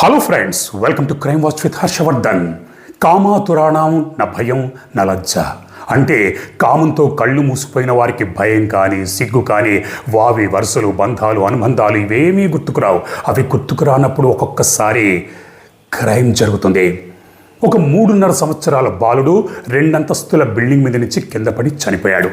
Hello friends welcome to crime watch with Harshavardhan కామాతురాణం నా భయం నా లజ్జ. అంటే కామంతో కళ్ళు మూసిపోయిన వారికి భయం కానీ సిగ్గు కానీ వావి వరుసలు బంధాలు అనుబంధాలు ఇవేమీ గుర్తుకురావు. అవి గుర్తుకురానప్పుడు ఒక్కొక్కసారి క్రైమ్ జరుగుతుంది. ఒక మూడున్నర సంవత్సరాల బాలుడు రెండంతస్తుల బిల్డింగ్ మీద నుంచి కింద పడి చనిపోయాడు.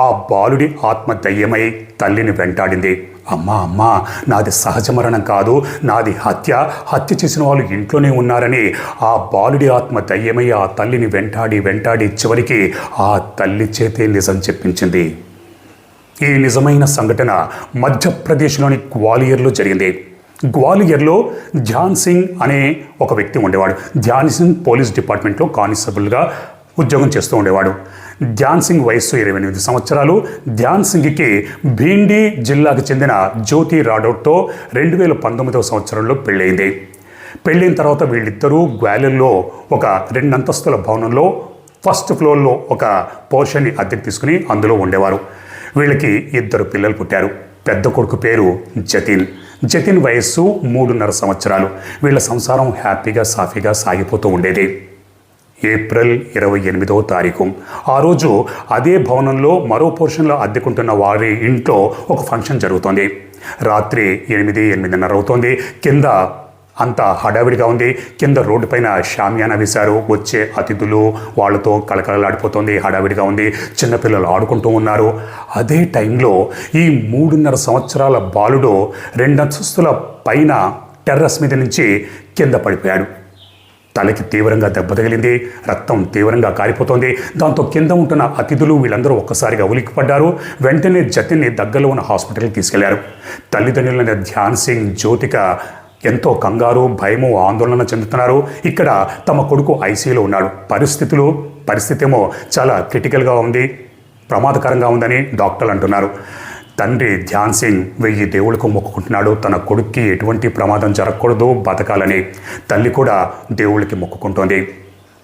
ఆ బాలుడి ఆత్మ దయ్యమై తల్లిని వెంటాడింది. అమ్మా అమ్మా నాది సహజ మరణం కాదు నాది హత్య. హత్య చేసిన వాళ్ళు ఇంట్లోనే ఉన్నారని ఆ బాలుడి ఆత్మ దయ్యమై ఆ తల్లిని వెంటాడి వెంటాడి చివరికి ఆ తల్లి చేతే నిజం చెప్పించింది. ఈ నిజమైన సంఘటన మధ్యప్రదేశ్లోని గ్వాలియర్లో జరిగింది. గ్వాలియర్లో ధ్యాన్ సింగ్ అనే ఒక వ్యక్తి ఉండేవాడు. ధ్యాన్ సింగ్ పోలీస్ డిపార్ట్మెంట్లో కానిస్టేబుల్గా ఉద్యోగం చేస్తూ ఉండేవాడు. ధ్యాన్ సింగ్ వయస్సు ఇరవై ఎనిమిది సంవత్సరాలు. ధ్యాన్ సింగ్కి భీండి జిల్లాకు చెందిన జ్యోతి రాడోట్తో రెండు వేల పంతొమ్మిదవ సంవత్సరంలో పెళ్ళయింది. పెళ్ళైన తర్వాత వీళ్ళిద్దరూ గ్వాలియర్లో ఒక రెండంతస్తుల భవనంలో ఫస్ట్ ఫ్లోర్లో ఒక పోర్షన్ని అద్దెకు తీసుకుని అందులో ఉండేవారు. వీళ్ళకి ఇద్దరు పిల్లలు పుట్టారు. పెద్ద కొడుకు పేరు జతిన్. జతిన్ వయస్సు మూడున్నర సంవత్సరాలు. వీళ్ళ సంసారం హ్యాపీగా సాఫీగా సాగిపోతూ ఉండేది. ఏప్రిల్ ఇరవై ఎనిమిదవ తారీఖు. ఆ రోజు అదే భవనంలో మరో పోర్షన్లో అద్దెకుంటున్న వారి ఇంట్లో ఒక ఫంక్షన్ జరుగుతోంది. రాత్రి ఎనిమిది ఎనిమిదిన్నర అవుతోంది. కింద అంతా హడావిడిగా ఉంది. కింద రోడ్డు పైన షామియానా వేశారు. వచ్చే అతిథులు వాళ్ళతో కలకలలాడిపోతుంది హడావిడిగా ఉంది. చిన్నపిల్లలు ఆడుకుంటూ ఉన్నారు. అదే టైంలో ఈ మూడున్నర సంవత్సరాల బాలుడు రెండంతస్తుల పైన టెర్రస్ మీద నుంచి కింద పడిపోయాడు. తలకి తీవ్రంగా దెబ్బ తగిలింది రక్తం తీవ్రంగా కారిపోతోంది. దాంతో కింద ఉంటున్న అతిథులు వీళ్ళందరూ ఒక్కసారిగా ఉలిక్కిపడ్డారు. వెంటనే జతిన్ని దగ్గరలో ఉన్న హాస్పిటల్కి తీసుకెళ్ళారు. తల్లిదండ్రులైన ధ్యాన్ సింగ్ జ్యోతిక ఎంతో కంగారు భయము ఆందోళన చెందుతున్నారు. ఇక్కడ తమ కొడుకు ఐసీలో ఉన్నాడు. పరిస్థితులు పరిస్థితి ఏమో చాలా క్రిటికల్గా ఉంది ప్రమాదకరంగా ఉందని డాక్టర్లు అంటున్నారు. తండ్రి ధ్యాన్ సింగ్ వెయ్యి దేవుళ్ళకు మొక్కుకుంటున్నాడు. తన కొడుక్కి ఎటువంటి ప్రమాదం జరగకూడదు బతకాలని తల్లి కూడా దేవుళ్ళకి మొక్కుకుంటోంది.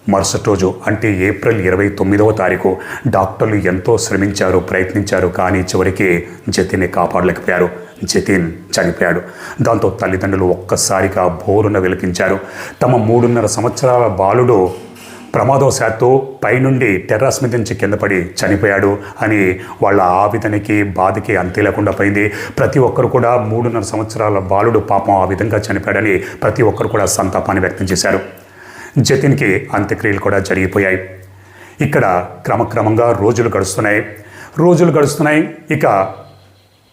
మరుసటి రోజు అంటే ఏప్రిల్ ఇరవై తొమ్మిదవ తారీఖు డాక్టర్లు ఎంతో శ్రమించారు ప్రయత్నించారు కానీ చివరికి జతిన్ని కాపాడలేకపోయారు జతిన్ చనిపోయాడు. దాంతో తల్లిదండ్రులు ఒక్కసారిగా బోరున వెలిపించారు. తమ మూడున్నర సంవత్సరాల బాలుడు ప్రమాదవశాత్తు పైనుండి టెర్రస్ మీద నుంచి కింద పడి చనిపోయాడు అని వాళ్ళ ఆవేదనకి బాధకి అంతే లేకుండా పోయింది. ప్రతి ఒక్కరు కూడా మూడున్నర సంవత్సరాల బాలుడు పాపం ఆ విధంగా చనిపోయాడని ప్రతి ఒక్కరు కూడా సంతాపాన్ని వ్యక్తం చేశారు. జతిన్కి అంత్యక్రియలు కూడా జరిగిపోయాయి. ఇక్కడ క్రమక్రమంగా రోజులు గడుస్తున్నాయి. రోజులు గడుస్తున్నాయి. ఇక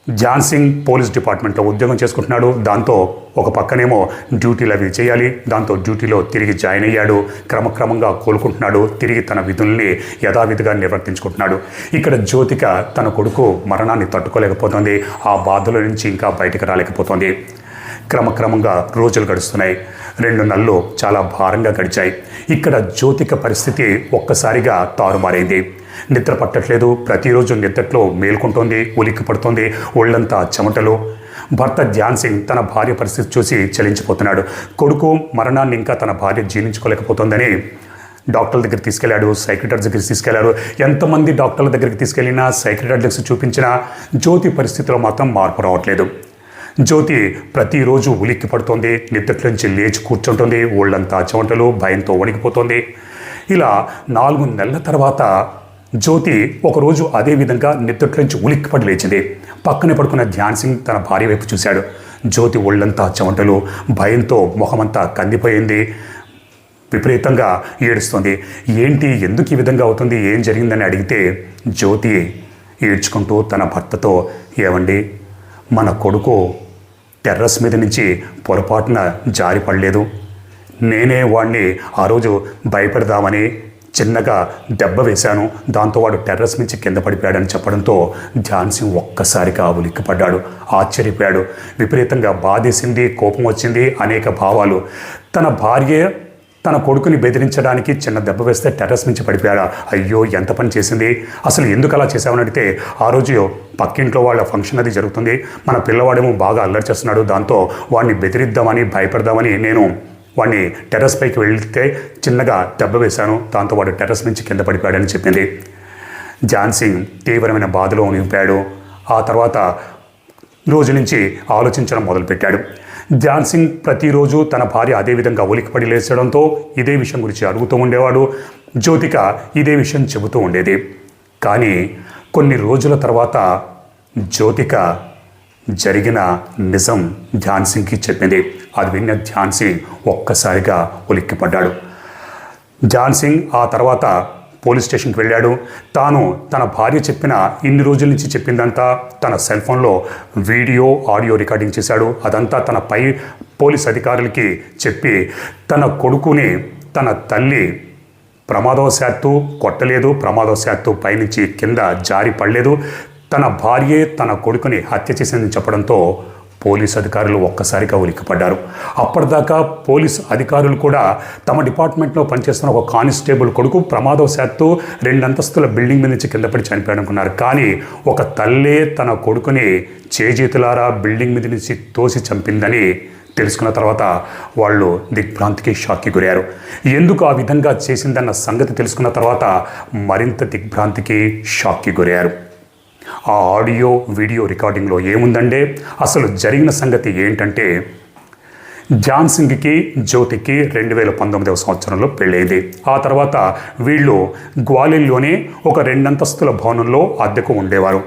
జాన్సింగ్ పోలీస్ డిపార్ట్మెంట్లో ఉద్యోగం చేసుకుంటున్నాడు. దాంతో ఒక పక్కనేమో డ్యూటీలు అవి చేయాలి. దాంతో డ్యూటీలో తిరిగి జాయిన్ అయ్యాడు. క్రమక్రమంగా కోలుకుంటున్నాడు. తిరిగి తన విధుల్ని యథావిధిగా నిర్వర్తించుకుంటున్నాడు. ఇక్కడ జ్యోతిక తన కొడుకు మరణాన్ని తట్టుకోలేకపోతుంది. ఆ బాధల నుంచి ఇంకా బయటకు రాలేకపోతుంది. క్రమక్రమంగా రోజులు గడుస్తున్నాయి. రెండు నెలలు చాలా భారంగా గడిచాయి. ఇక్కడ జ్యోతిక పరిస్థితి ఒక్కసారిగా తారుమారైంది. నిద్ర పట్టట్లేదు. ప్రతిరోజు నిద్రలో మేల్కొంటోంది ఉలిక్కి పడుతోంది ఒళ్ళంతా చెమటలు. భర్త ధ్యాన్ సింగ్ తన భార్య పరిస్థితి చూసి చలించిపోతున్నాడు. కొడుకు మరణాన్ని ఇంకా తన భార్య జీర్ణించుకోలేకపోతుందని డాక్టర్ల దగ్గర తీసుకెళ్ళాడు సైక్రటర్స్ దగ్గరికి తీసుకెళ్ళారు. ఎంతమంది డాక్టర్ల దగ్గరికి తీసుకెళ్ళినా సైక్రటర్స్ చూపించినా జ్యోతి పరిస్థితిలో మాత్రం మార్పు రావట్లేదు. జ్యోతి ప్రతిరోజు ఉలిక్కి పడుతోంది నుంచి లేచి కూర్చుంటుంది ఒళ్ళంతా చెమటలు భయంతో వణికిపోతుంది. ఇలా నాలుగు నెలల తర్వాత జ్యోతి ఒకరోజు అదే విధంగా నిద్రలోంచి ఉలిక్కిపడి లేచింది. పక్కనే పడుకున్న ధ్యాన్ సింగ్ తన భార్య వైపు చూశాడు. జ్యోతి ఒళ్ళంతా చెమటలు భయంతో ముఖమంతా కందిపోయింది. విపరీతంగా ఏడుస్తుంది. ఏంటి ఎందుకు ఈ విధంగా అవుతుంది? ఏం జరిగిందని అడిగితే జ్యోతి ఏడ్చుకుంటూ తన భర్తతో ఏమండి మన కొడుకు టెర్రస్ మీద నుంచి పొరపాటున జారిపడలేదు నేనే వాడిని ఆ రోజు భయపెడదామని చిన్నగా దెబ్బ వేశాను. దాంతో వాడు టెర్రస్ నుంచి కింద పడిపోయాడని చెప్పడంతో ధ్యాన్ సింగ్ ఒక్కసారిగా ఉలిక్కిపడ్డాడు. ఆశ్చర్యపోయాడు. విపరీతంగా బాధేసింది కోపం వచ్చింది అనేక భావాలు. తన భార్య తన కొడుకుని బెదిరించడానికి చిన్న దెబ్బ వేస్తే టెర్రస్ నుంచి పడిపోయాడా? అయ్యో ఎంత పని చేసింది? అసలు ఎందుకు అలా చేసామని అడిగితే ఆ రోజు పక్కింట్లో వాళ్ళ ఫంక్షన్ అది జరుగుతుంది. మన పిల్లవాడేమో బాగా అల్లరి చేస్తున్నాడు. దాంతో వాడిని బెదిరిద్దామని భయపడదామని నేను వాడిని టెర్రస్ పైకి వెళ్తే చిన్నగా దెబ్బ వేశాను. దాంతో వాడు టెర్రస్ నుంచి కింద పడిపోయాడని చెప్పింది. జాన్సింగ్ తీవ్రమైన బాధలో నింపాడు. ఆ తర్వాత రోజు నుంచి ఆలోచించడం మొదలుపెట్టాడు. ధ్యాన్ సింగ్ ప్రతిరోజు తన భార్య అదే విధంగా ఉలికిపడి లేచడంతో ఇదే విషయం గురించి అడుగుతూ ఉండేవాడు. జ్యోతిక ఇదే విషయం చెబుతూ ఉండేది. కానీ కొన్ని రోజుల తర్వాత జ్యోతిక జరిగిన నిజం ధ్యాన్ సింగ్కి చెప్పింది. అది విన్న ధ్యాన్ సింగ్ ఒక్కసారిగా ఉలిక్కిపడ్డాడు. ధ్యాన్ సింగ్ ఆ తర్వాత పోలీస్ స్టేషన్కి వెళ్ళాడు. తాను తన భార్య చెప్పిన ఇన్ని రోజుల నుంచి చెప్పిందంతా తన సెల్ ఫోన్లో వీడియో ఆడియో రికార్డింగ్ చేశాడు. అదంతా తన పై పోలీస్ అధికారులకి చెప్పి తన కొడుకుని తన తల్లి ప్రమాదవశాత్తు కొట్టలేదు. ప్రమాదవశాత్తు పైనుంచి కింద జారి పడలేదు. తన భార్యే తన కొడుకుని హత్య చేసిందని చెప్పడంతో పోలీస్ అధికారులు ఒక్కసారిగా ఉలిక్కిపడ్డారు. అప్పటిదాకా పోలీస్ అధికారులు కూడా తమ డిపార్ట్మెంట్లో పనిచేస్తున్న ఒక కానిస్టేబుల్ కొడుకు ప్రమాదవశాత్తు రెండంతస్తుల బిల్డింగ్ మీద నుంచి కింద పడి చనిపోయాడనుకున్నారు కానీ ఒక తల్లే తన కొడుకుని చేజీతులారా బిల్డింగ్ మీద నుంచి తోసి చంపిందని తెలుసుకున్న తర్వాత వాళ్ళు దిగ్భ్రాంతికి షాక్కి గురయ్యారు. ఎందుకు ఆ విధంగా చేసిందన్న సంగతి తెలుసుకున్న తర్వాత మరింత దిగ్భ్రాంతికి షాక్కి గురయ్యారు. ఆ ఆడియో వీడియో రికార్డింగ్లో ఏముందంటే అసలు జరిగిన సంగతి ఏంటంటే ధ్యాన్ సింగ్కి జ్యోతికి రెండు వేల పంతొమ్మిదవ సంవత్సరంలో పెళ్ళైంది. ఆ తర్వాత వీళ్ళు గ్వాలియర్లోనే ఒక రెండంతస్తుల భవనంలో అద్దెకు ఉండేవారు.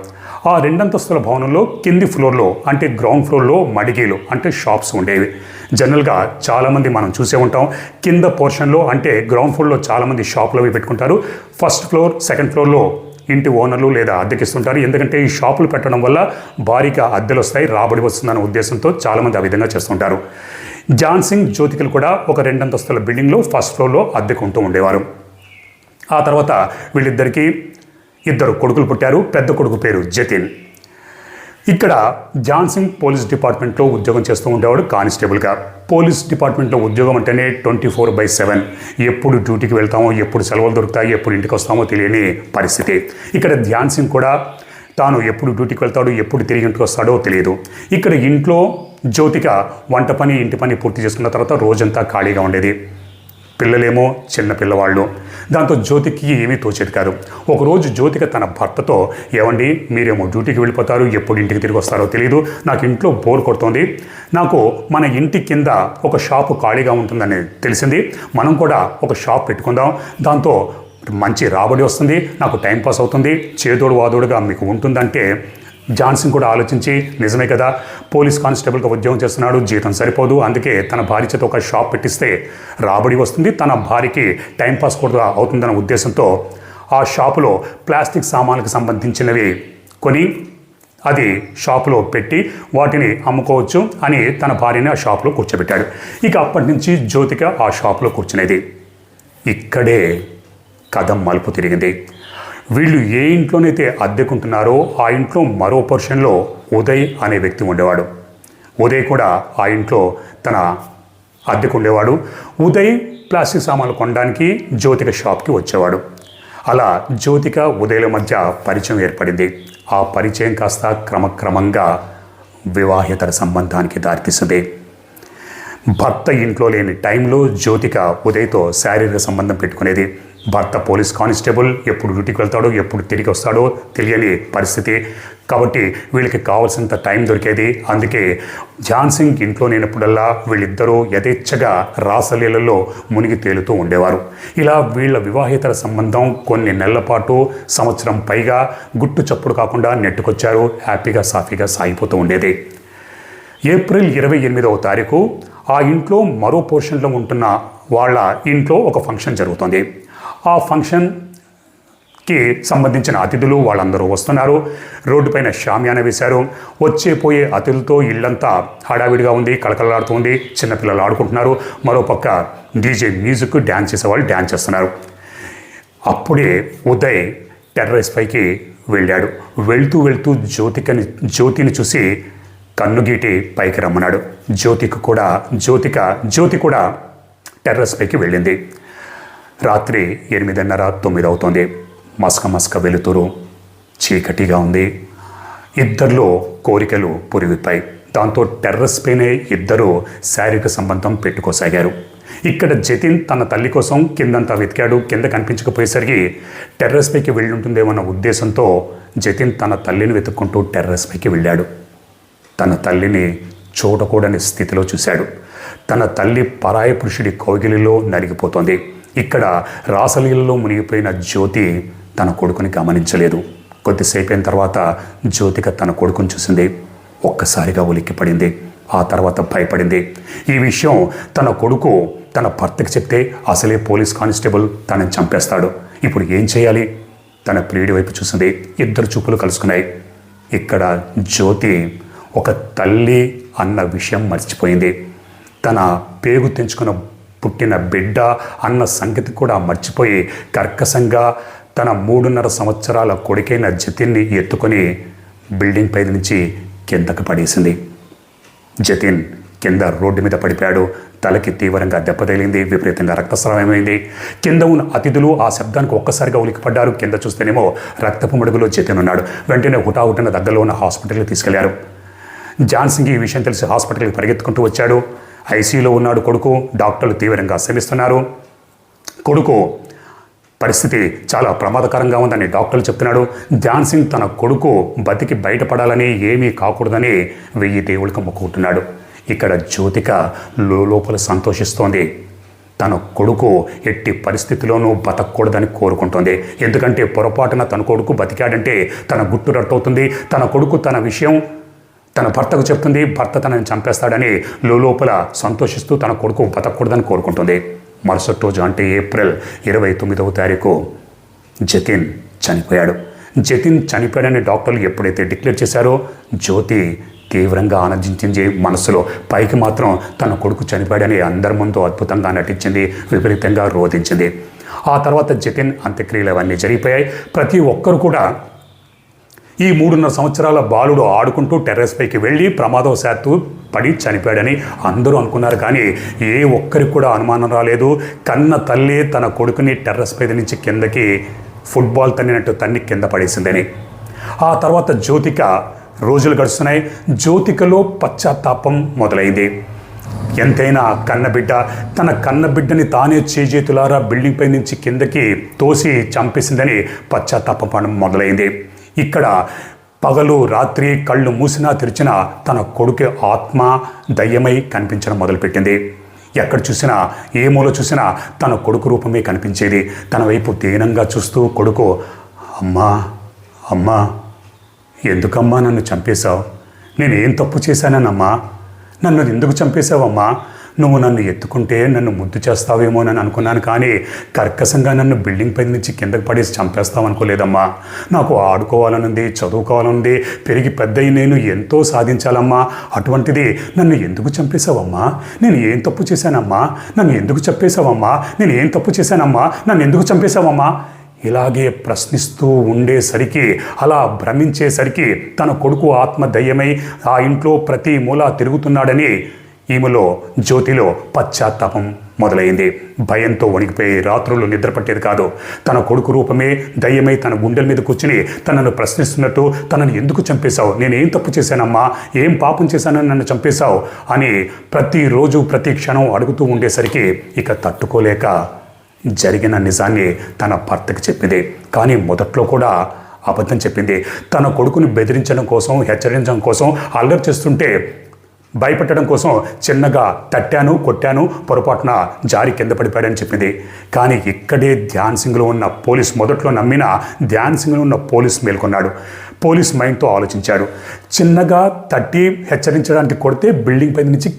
ఆ రెండంతస్తుల భవనంలో కింది ఫ్లోర్లో అంటే గ్రౌండ్ ఫ్లోర్లో మడిగీలు అంటే షాప్స్ ఉండేవి. జనరల్గా చాలామంది మనం చూసే ఉంటాం కింద పోర్షన్లో అంటే గ్రౌండ్ ఫ్లోర్లో చాలామంది షాపులు అవి పెట్టుకుంటారు. ఫస్ట్ ఫ్లోర్ సెకండ్ ఫ్లోర్లో ఇంటి ఓనర్లు లేదా అద్దెకిస్తుంటారు ఎందుకంటే ఈ షాపులు పెట్టడం వల్ల భారీగా అద్దెలు వస్తాయి రాబడి వస్తుందనే ఉద్దేశంతో చాలామంది ఆ విధంగా చేస్తుంటారు. జాన్ సింగ్ జ్యోతికలు కూడా ఒక రెండంతస్తుల బిల్డింగ్లో ఫస్ట్ ఫ్లోర్లో అద్దెకుంటూ ఉండేవారు. ఆ తర్వాత వీళ్ళిద్దరికీ ఇద్దరు కొడుకులు పుట్టారు. పెద్ద కొడుకు పేరు జతిన్. ఇక్కడ జాన్సింగ్ పోలీస్ డిపార్ట్మెంట్లో ఉద్యోగం చేస్తూ ఉండేవాడు కానిస్టేబుల్గా. పోలీస్ డిపార్ట్మెంట్లో ఉద్యోగం అంటేనే ట్వంటీ ఫోర్ బై సెవెన్. ఎప్పుడు డ్యూటీకి వెళ్తామో ఎప్పుడు సెలవులు దొరుకుతాయి ఎప్పుడు ఇంటికి వస్తామో తెలియని పరిస్థితి. ఇక్కడ ధ్యాన్ సింగ్ కూడా తాను ఎప్పుడు డ్యూటీకి వెళ్తాడో ఎప్పుడు తిరిగి ఇంటికి వస్తాడో తెలియదు. ఇక్కడ ఇంట్లో జ్యోతిక వంట పని ఇంటి పని పూర్తి చేసుకున్న తర్వాత రోజంతా ఖాళీగా ఉండేది. పిల్లలేమో చిన్న పిల్లవాళ్ళు. దాంతో జ్యోతికి ఏమీ తోచేది కాదు. ఒకరోజు జ్యోతిక తన భర్తతో ఏమండి మీరేమో డ్యూటీకి వెళ్ళిపోతారు ఎప్పుడు ఇంటికి తిరిగి వస్తారో తెలియదు నాకు ఇంట్లో బోర్ కొడుతోంది నాకు మన ఇంటి కింద ఒక షాపు ఖాళీగా ఉంటుందని తెలిసింది మనం కూడా ఒక షాప్ పెట్టుకుందాం దాంతో మంచి రాబడి వస్తుంది నాకు టైం పాస్ అవుతుంది చేదోడు వాదోడుగా మీకు ఉంటుందంటే జాన్సన్ కూడా ఆలోచించి నిజమే కదా పోలీస్ కానిస్టేబుల్గా ఉద్యోగం చేస్తున్నాడు జీతం సరిపోదు అందుకే తన భార్య చేత ఒక షాప్ పెట్టిస్తే రాబడి వస్తుంది తన భార్యకి టైంపాస్ కూడా అవుతుందన్న ఉద్దేశంతో ఆ షాపులో ప్లాస్టిక్ సామాన్లకు సంబంధించినవి కొని అది షాపులో పెట్టి వాటిని అమ్ముకోవచ్చు అని తన భార్యని ఆ షాపులో కూర్చోబెట్టాడు. ఇక అప్పటి నుంచి జ్యోతిక ఆ షాపులో కూర్చునేది. ఇక్కడే కథ మలుపు తిరిగింది. వీళ్ళు ఏ ఇంట్లోనైతే అద్దెకుంటున్నారో ఆ ఇంట్లో మరో పోర్షన్లో ఉదయ్ అనే వ్యక్తి ఉండేవాడు. ఉదయ్ కూడా ఆ ఇంట్లో తన అద్దెకు ఉండేవాడు ఉదయ్ ప్లాస్టిక్ సామాన్లు కొనడానికి జ్యోతిక షాప్కి వచ్చేవాడు. అలా జ్యోతిక ఉదయల మధ్య పరిచయం ఏర్పడింది. ఆ పరిచయం కాస్త క్రమక్రమంగా వివాహేతర సంబంధానికి దారితీస్తుంది భర్త ఇంట్లో లేని టైంలో జ్యోతిక ఉదయ్తో శారీరక సంబంధం పెట్టుకునేది. భర్త పోలీస్ కానిస్టేబుల్ ఎప్పుడు డ్యూటీకి వెళ్తాడో ఎప్పుడు తిరిగి వస్తాడో తెలియని పరిస్థితి. కాబట్టి వీళ్ళకి కావాల్సినంత టైం దొరికేది. అందుకే ఝాన్సింగ్ ఇంట్లో లేనప్పుడల్లా వీళ్ళిద్దరూ యథేచ్ఛగా రాసలీలలో మునిగి తేలుతూ ఉండేవారు. ఇలా వీళ్ళ వివాహేతర సంబంధం కొన్ని నెలల పాటు సంవత్సరం పైగా గుట్టు చప్పుడు కాకుండా నెట్టుకొచ్చారు. హ్యాపీగా సాఫీగా సాగిపోతూ ఉండేది. ఏప్రిల్ ఇరవై ఎనిమిదవ తారీఖు ఆ ఇంట్లో మరో పోర్షన్లో ఉంటున్న వాళ్ళ ఇంట్లో ఒక ఫంక్షన్ జరుగుతుంది. ఆ ఫంక్షన్కి సంబంధించిన అతిథులు వాళ్ళందరూ వస్తున్నారు. రోడ్డుపైన షామ్యాన వేశారు. వచ్చే పోయే అతిథులతో ఇల్లంతా హడావిడిగా ఉంది కలకలలాడుతుంది చిన్నపిల్లలు ఆడుకుంటున్నారు. మరోపక్క డీజే మ్యూజిక్ డ్యాన్స్ చేసేవాళ్ళు డ్యాన్స్ చేస్తున్నారు. అప్పుడే ఉదయ్ టెర్రస్ పైకి వెళ్ళాడు. వెళ్తూ వెళ్తూ జ్యోతికని జ్యోతిని చూసి కన్నుగీటి పైకి రమ్మన్నాడు. జ్యోతికి కూడా జ్యోతిక జ్యోతి కూడా టెర్రస్ పైకి వెళ్ళింది. రాత్రి ఎనిమిదిన్నర తొమ్మిది అవుతోంది మస్క మస్క వెలుతురు చీకటిగా ఉంది. ఇద్దరిలో కోరికలు పురివిప్పాయి దాంతో టెర్రస్ పైనే ఇద్దరు శారీరక సంబంధం పెట్టుకోసాగారు. ఇక్కడ జతిన్ తన తల్లి కోసం కిందంతా వెతికాడు. కింద కనిపించకపోయేసరికి టెర్రస్ పైకి వెళ్ళుంటుందేమన్న ఉద్దేశంతో జతిన్ తన తల్లిని వెతుక్కుంటూ టెర్రస్ పైకి వెళ్ళాడు. తన తల్లిని చూడకూడని స్థితిలో చూశాడు. తన తల్లి పరాయ పురుషుడి కౌగిలిలో నలిగిపోతోంది. ఇక్కడ రాసలీలలో మునిగిపోయిన జ్యోతి తన కొడుకుని గమనించలేదు. కొద్దిసేపు అయిన తర్వాత జ్యోతిక తన కొడుకుని చూసింది. ఒక్కసారిగా ఉలిక్కిపడింది ఆ తర్వాత భయపడింది. ఈ విషయం తన కొడుకు తన భర్తకి చెప్తే అసలే పోలీస్ కానిస్టేబుల్ తనని చంపేస్తాడు. ఇప్పుడు ఏం చేయాలి? తన ప్రియుడి వైపు చూసింది. ఇద్దరు చూపులు కలుసుకున్నాయి. ఇక్కడ జ్యోతి ఒక తల్లి అన్న విషయం మర్చిపోయింది. తన పేగు తెంచుకున్న పుట్టిన బిడ్డ అన్న సంగతి కూడా మర్చిపోయి కర్కశంగా తన మూడున్నర సంవత్సరాల కొడుకైన జతిన్ని ఎత్తుకొని బిల్డింగ్ పై నుంచి కిందకు పడేసింది. జతిన్ కింద రోడ్డు మీద పడిపోయాడు. తలకి తీవ్రంగా దెబ్బతగిలింది విపరీతంగా రక్తస్రావమైంది. కింద ఉన్న అతిథులు ఆ శబ్దానికి ఒక్కసారిగా ఉలికిపడ్డారు కింద చూస్తేనేమో రక్తపు మడుగులో జతిన్ ఉన్నాడు. వెంటనే హుటాహుటిన దగ్గరలో ఉన్న హాస్పిటల్కి తీసుకెళ్ళారు. జాన్సింగ్ ఈ విషయం తెలిసి హాస్పిటల్కి పరిగెత్తుకుంటూ వచ్చాడు. ఐసీయూలో ఉన్నాడు కొడుకు. డాక్టర్లు తీవ్రంగా శ్రమిస్తున్నారు కొడుకు పరిస్థితి చాలా ప్రమాదకరంగా ఉందని డాక్టర్లు చెప్తున్నాడు ధ్యాన్ సింగ్ తన కొడుకు బతికి బయటపడాలని ఏమీ కాకూడదని వెయ్యి దేవుళ్ళకి మొక్కుకుంటున్నాడు. ఇక్కడ జ్యోతిక లోపల సంతోషిస్తోంది. తన కొడుకు ఎట్టి పరిస్థితిలోనూ బతకూడదని కోరుకుంటుంది. ఎందుకంటే పొరపాటున తన కొడుకు బతికాడంటే తన గుట్టు రట్టవుతుంది. తన కొడుకు తన విషయం తన భర్తకు చెప్తుంది భర్త తనని చంపేస్తాడని లోపల సంతోషిస్తూ తన కొడుకు బతకూడదని కోరుకుంటుంది. మరుసటి రోజు అంటే ఏప్రిల్ ఇరవై తొమ్మిదవ తారీఖు జతిన్ చనిపోయాడు. జతిన్ చనిపోయాడని డాక్టర్లు ఎప్పుడైతే డిక్లేర్ చేశారో జ్యోతి తీవ్రంగా ఆనందించింది మనసులో. పైకి మాత్రం తన కొడుకు చనిపోయాడని అందరి ముందు అద్భుతంగా నటించింది విపరీతంగా రోధించింది. ఆ తర్వాత జతిన్ అంత్యక్రియలు అవన్నీ జరిగిపోయాయి. ప్రతి ఒక్కరు కూడా ఈ మూడున్నర సంవత్సరాల బాలుడు ఆడుకుంటూ టెర్రస్ పైకి వెళ్ళి ప్రమాదవశాత్తు పడి చనిపోయాడని అందరూ అనుకున్నారు. కానీ ఏ ఒక్కరికి కూడా అనుమానం రాలేదు. కన్న తల్లి తన కొడుకుని టెర్రస్ పై నుంచి కిందకి ఫుట్బాల్ తన్నినట్టు తన్ని కింద పడేసిందని. ఆ తర్వాత జ్యోతిక రోజులు గడుస్తున్నాయి. జ్యోతికలో పశ్చాత్తాపం మొదలైంది. ఎంతైనా కన్నబిడ్డ తన కన్నబిడ్డని తానే చేజేతులారా బిల్డింగ్ పై నుంచి కిందకి తోసి చంపేసిందని పశ్చాత్తాపం మొదలైంది. ఇక్కడ పగలు రాత్రి కళ్ళు మూసినా తెరిచినా తన కొడుకు ఆత్మ దయ్యమై కనిపించడం మొదలుపెట్టింది. ఎక్కడ చూసినా ఏ మూల చూసినా తన కొడుకు రూపమే కనిపించేది. తన వైపు దీనంగా చూస్తూ కొడుకు అమ్మా అమ్మా ఎందుకమ్మా నన్ను చంపేశావు? నేనేం తప్పు చేశానమ్మా నన్ను ఎందుకు చంపేశావమ్మా? నువ్వు నన్ను ఎత్తుకుంటే నన్ను ముద్దు చేస్తావేమోనని అనుకున్నాను కానీ కర్కశంగా నన్ను బిల్డింగ్ పై నుంచి కిందకి పడేసి చంపేస్తావు అనుకోలేదమ్మా. నాకు ఆడుకోవాలనుంది చదువుకోవాలనుంది పెరిగి పెద్ద నేను ఎంతో సాధించాలమ్మా. అటువంటిది నన్ను ఎందుకు చంపేశావమ్మా? నేను ఏం తప్పు చేశానమ్మా? నన్ను ఎందుకు చంపేశావమ్మా? నేను ఏం తప్పు చేశానమ్మా? నన్ను ఎందుకు చంపేశావమ్మా? ఇలాగే ప్రశ్నిస్తూ ఉండేసరికి అలా భ్రమించేసరికి తన కొడుకు ఆత్మ ఆ ఇంట్లో ప్రతి మూల తిరుగుతున్నాడని ఈమెలో జ్యోతిలో పశ్చాత్తాపం మొదలైంది. భయంతో వణికిపోయి రాత్రులు నిద్రపట్టేది కాదు. తన కొడుకు రూపమే దయ్యమై తన గుండెల మీద కూర్చుని తనను ప్రశ్నిస్తున్నట్టు తనను ఎందుకు చంపేశావు? నేనేం తప్పు చేశానమ్మా? ఏం పాపం చేశానని నన్ను చంపేశావు? అని ప్రతిరోజు ప్రతి క్షణం అడుగుతూ ఉండేసరికి ఇక తట్టుకోలేక జరిగిన నిజాన్ని తన భర్తకి చెప్పింది. కానీ మొదట్లో కూడా అబద్ధం చెప్పింది. తన కొడుకుని బెదిరించడం కోసం హెచ్చరించడం కోసం అల్లరి చేస్తుంటే భయపెట్టడం కోసం చిన్నగా తట్టాను కొట్టాను పొరపాటున జారి కింద పడిపోయాడని చెప్పింది. కానీ ఇక్కడే ధ్యాన్ సింగ్లో ఉన్న పోలీస్ మొదట్లో నమ్మిన ధ్యాన్ సింగ్లో ఉన్న పోలీస్ మేల్కొన్నాడు. పోలీస్ మైండ్తో ఆలోచించాడు. చిన్నగా తట్టి హెచ్చరించడానికి కొడితే బిల్డింగ్ పై నుంచి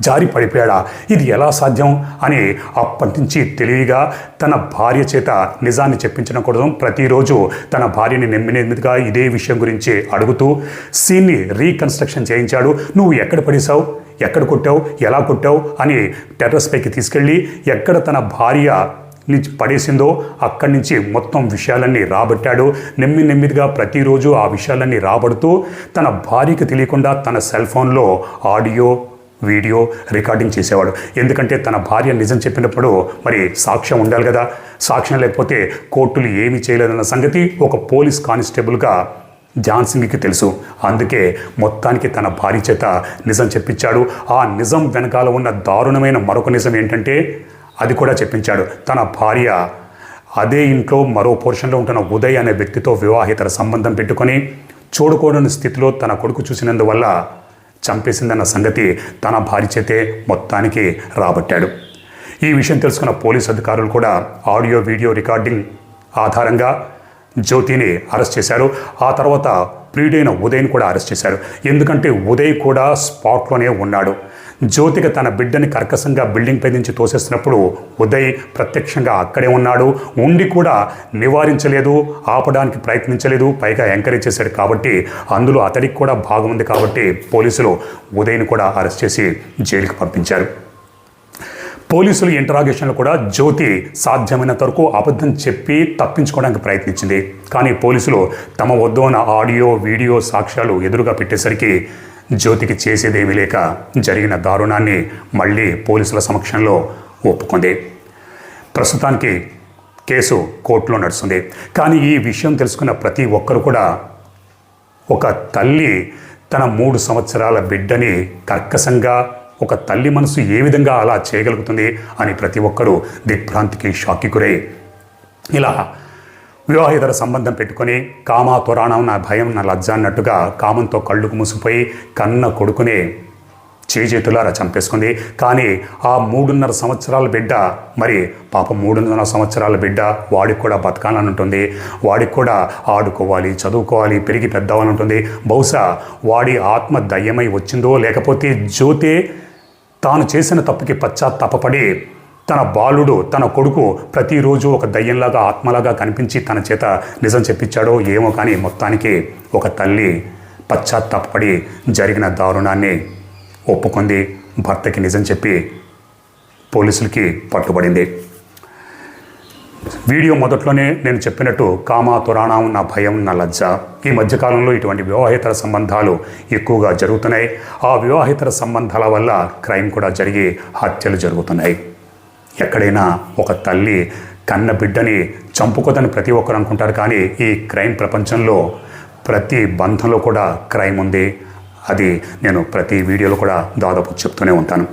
జారి పడిపోయాడా? ఇది ఎలా సాధ్యం? అని అప్పటి నుంచి తెలివిగా తన భార్య చేత నిజాన్ని చెప్పించడం కోసం ప్రతిరోజు తన భార్యని నెమ్మినెమ్మిదిగా ఇదే విషయం గురించి అడుగుతూ సీన్ని రీకన్స్ట్రక్షన్ చేయించాడు. నువ్వు ఎక్కడ పడేశావు? ఎక్కడ కొట్టావు? ఎలా కొట్టావు? అని టెర్రస్ పైకి తీసుకెళ్ళి ఎక్కడ తన భార్య నుంచి పడేసిందో అక్కడి నుంచి మొత్తం విషయాలన్నీ రాబట్టాడు. నెమ్మి నెమ్మిదిగా ప్రతిరోజు ఆ విషయాలన్నీ రాబడుతూ తన భార్యకి తెలియకుండా తన సెల్ ఫోన్లో ఆడియో వీడియో రికార్డింగ్ చేసేవాడు. ఎందుకంటే తన భార్య నిజం చెప్పినప్పుడు మరి సాక్ష్యం ఉండాలి కదా. సాక్ష్యం లేకపోతే కోర్టులు ఏమీ చేయలేదన్న సంగతి ఒక పోలీస్ కానిస్టేబుల్గా ధ్యాన్ సింగ్కి తెలుసు. అందుకే మొత్తానికి తన భార్య చేత నిజం చెప్పించాడు. ఆ నిజం వెనకాల ఉన్న దారుణమైన మరొక నిజం ఏంటంటే అది కూడా చెప్పించాడు. తన భార్య అదే ఇంట్లో మరో పోర్షన్లో ఉంటున్న ఉదయ్ అనే వ్యక్తితో వివాహితర సంబంధం పెట్టుకొని చూడకూడని స్థితిలో తన కొడుకు చూసినందువల్ల చంపేసిందన్న సంగతి తన భార్య చేతే మొత్తానికి రాబట్టాడు. ఈ విషయం తెలుసుకున్న పోలీస్ అధికారులు కూడా ఆడియో వీడియో రికార్డింగ్ ఆధారంగా జ్యోతిని అరెస్ట్ చేశారు. ఆ తర్వాత ప్రియుడైన ఉదయ్ని కూడా అరెస్ట్ చేశారు. ఎందుకంటే ఉదయ్ కూడా స్పాట్లోనే ఉన్నాడు. జ్యోతిక తన బిడ్డని కర్కశంగా బిల్డింగ్ పై నుంచి తోసేసినప్పుడు ఉదయ్ ప్రత్యక్షంగా అక్కడే ఉన్నాడు. ఉండి కూడా నివారించలేదు ఆపడానికి ప్రయత్నించలేదు పైగా ఎంకరేజ్ చేశాడు కాబట్టి అందులో అతడికి కూడా భాగం ఉంది కాబట్టి పోలీసులు ఉదయ్ని కూడా అరెస్ట్ చేసి జైలుకి పంపించారు. పోలీసులు ఇంటరాగేషన్లో కూడా జ్యోతి సాధ్యమైనంత వరకు అబద్ధం చెప్పి తప్పించుకోవడానికి ప్రయత్నించింది. కానీ పోలీసులు తమ వద్ద ఉన్న ఆడియో వీడియో సాక్ష్యాలు ఎదురుగా పెట్టేసరికి జ్యోతికి చేసేదేమీ లేక జరిగిన దారుణాన్ని మళ్ళీ పోలీసుల సమక్షంలో ఒప్పుకుంది. ప్రస్తుతానికి కేసు కోర్టులో నడుస్తుంది. కానీ ఈ విషయం తెలుసుకున్న ప్రతి ఒక్కరు కూడా ఒక తల్లి తన మూడు సంవత్సరాల బిడ్డని కర్కశంగా ఒక తల్లి మనసు ఏ విధంగా అలా చేయగలుగుతుంది అని ప్రతి ఒక్కరూ దిగ్భ్రాంతికి షాక్కి గురై ఇలా వివాహేతర సంబంధం పెట్టుకొని కామా పురాణం నా భయం నా లజ్జ అన్నట్టుగా కామంతో కళ్ళుకు మూసిపోయి కన్న కొడుకునే చేజేతులారా చంపేసుకుంది. కానీ ఆ మూడున్నర సంవత్సరాల బిడ్డ మరి పాప మూడున్నర సంవత్సరాల బిడ్డ వాడికి కూడా బతకాలని ఉంటుంది వాడికి కూడా ఆడుకోవాలి చదువుకోవాలి పెరిగి పెద్దవాలని ఉంటుంది బహుశా వాడి ఆత్మ దయ్యమై వచ్చిందో లేకపోతే జ్యోతే తాను చేసిన తప్పుకి పశ్చాత్తాపడి తన బాలుడు తన కొడుకు ప్రతిరోజు ఒక దయ్యంలాగా ఆత్మలాగా కనిపించి తన చేత నిజం చెప్పించాడో ఏమో కానీ మొత్తానికి ఒక తల్లి పశ్చాత్తాపపడి జరిగిన దారుణాన్ని ఒప్పుకుంది. భర్తకి నిజం చెప్పి పోలీసులకి పట్టుబడింది. వీడియో మొదట్లోనే నేను చెప్పినట్టు కామా తురాణం నా భయం నా లజ్జ. ఈ మధ్యకాలంలో ఇటువంటి వివాహేతర సంబంధాలు ఎక్కువగా జరుగుతున్నాయి. ఆ వివాహేతర సంబంధాల వల్ల క్రైమ్ కూడా జరిగి హత్యలు జరుగుతున్నాయి. ఎక్కడైనా ఒక తల్లి కన్న బిడ్డని చంపుకోదని ప్రతి ఒక్కరు అనుకుంటారు కానీ ఈ క్రైమ్ ప్రపంచంలో ప్రతి బంధంలో కూడా క్రైమ్ ఉంది. అది నేను ప్రతి వీడియోలో కూడా దాదాపు చెప్తూనే ఉంటాను.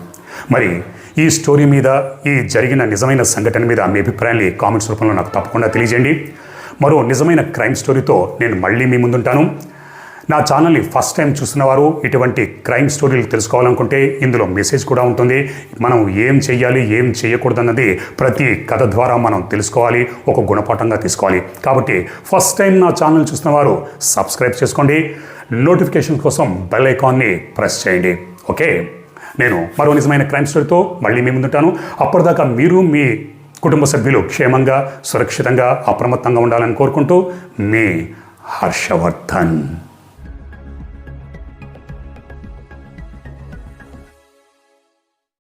మరి ఈ స్టోరీ మీద ఈ జరిగిన నిజమైన సంఘటన మీద మీ అభిప్రాయాన్ని కామెంట్స్ రూపంలో నాకు తప్పకుండా తెలియజేయండి. మరో నిజమైన క్రైమ్ స్టోరీతో నేను మళ్ళీ మీ ముందుంటాను. నా ఛానల్ని ఫస్ట్ టైం చూస్తున్న వారు ఇటువంటి క్రైమ్ స్టోరీలు తెలుసుకోవాలనుకుంటే ఇందులో మెసేజ్ కూడా ఉంటుంది. మనం ఏం చేయాలి ఏం చేయకూడదన్నది ప్రతి కథ ద్వారా మనం తెలుసుకోవాలి ఒక గుణపాఠంగా తీసుకోవాలి. కాబట్టి ఫస్ట్ టైం నా ఛానల్ చూస్తున్న వారు సబ్స్క్రైబ్ చేసుకోండి. నోటిఫికేషన్ కోసం బెల్ ఐకాన్ని ప్రెస్ చేయండి. ఓకే నేను మరో నిజమైన క్రైమ్ స్టోరీతో మళ్ళీ మీ ముందుంటాను. అప్పటిదాకా మీరు మీ కుటుంబ సభ్యులు క్షేమంగా సురక్షితంగా అప్రమత్తంగా ఉండాలని కోరుకుంటూ మీ హర్షవర్ధన్.